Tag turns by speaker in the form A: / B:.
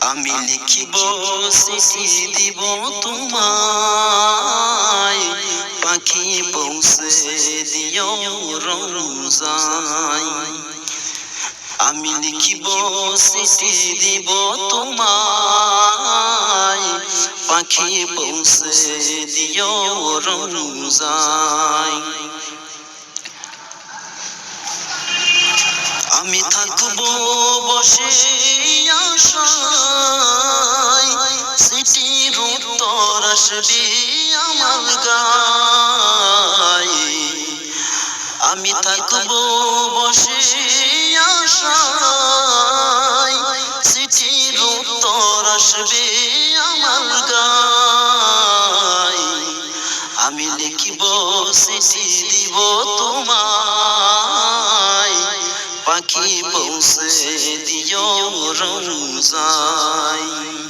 A: আমি লিখিব চিঠি দিব তোমায়। পাখি পৌঁছে দিও রোজায় আমি লিখিব চিঠি দিব তোমায়। পাখি পৌঁছে দিও রোজায় আমি থাকব বসে আশায়। আসবে আমার গায়ে। আমি থাকব বসে আশায়। সিটির উত্তর আসবে আমার গায়ে। আমি লিখিব চিঠি দিব তোমায়। পাখি পৌঁছে দিও রোজায়